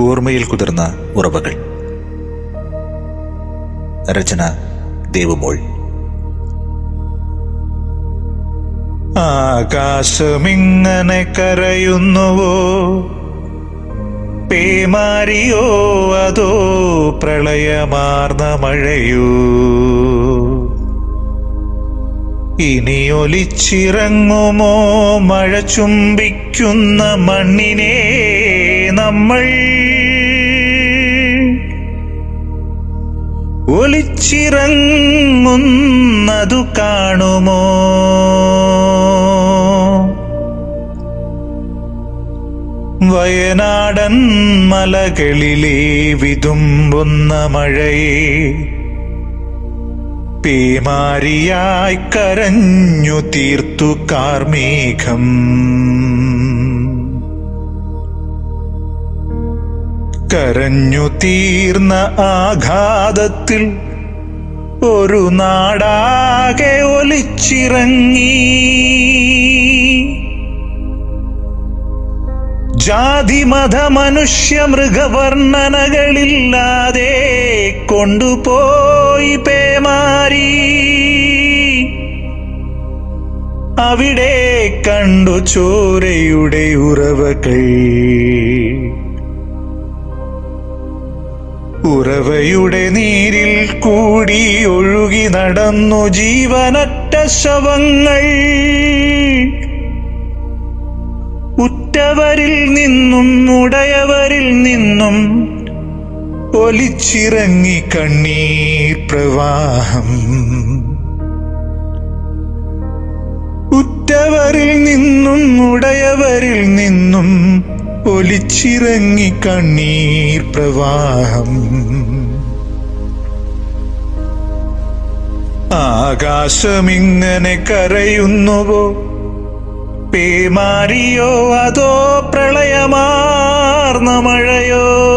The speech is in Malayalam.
ഓർമ്മയിൽ കുതിർന്ന ഉറവകൾ. രചന ദേവുമോൾ. ആകാശമിങ്ങനെ കരയുന്നുവോ? പേമാരിയോ അതോ പ്രളയമാർന്ന മഴയോ? ഇനി ഒലിച്ചിറങ്ങുമോ മഴ ചുംബിക്കുന്ന മണ്ണിനെ? നമ്മൾ ഒലിച്ചിറങ്ങുന്നതു കാണുമോ? വയനാടൻ മലകളിലെ വിതുമ്പുന്ന മഴയെ പേമാരിയായി കരഞ്ഞു തീർത്തു കാർമേഘം. കരഞ്ഞു തീർന്ന ആഘാതത്തിൽ ഒരു നാടാകെ ഒലിച്ചിറങ്ങി. ജാതി മത മനുഷ്യ മൃഗവർണനകളില്ലാതെ കൊണ്ടുപോയി പേമാരി. അവിടെ കണ്ടു ചോരയുടെ ഉറവകൾ. ഉറവയുടെ നീരിൽ കൂടി ഒഴുകി നടന്നു ജീവനറ്റ ശവങ്ങൾ. ഉറ്റവരിൽ നിന്നും ഉടയവരിൽ നിന്നും ഒലിച്ചിറങ്ങി കണ്ണീർ പ്രവാഹം. ഉറ്റവരിൽ നിന്നും ഉടയവരിൽ നിന്നും ഒലിച്ചിറങ്ങി കണ്ണീർ പ്രവാഹം. ആകാശമിങ്ങനെ കരയുന്നുവോ? പേമാരിയോ അതോ പ്രളയമാർന്ന മഴയോ?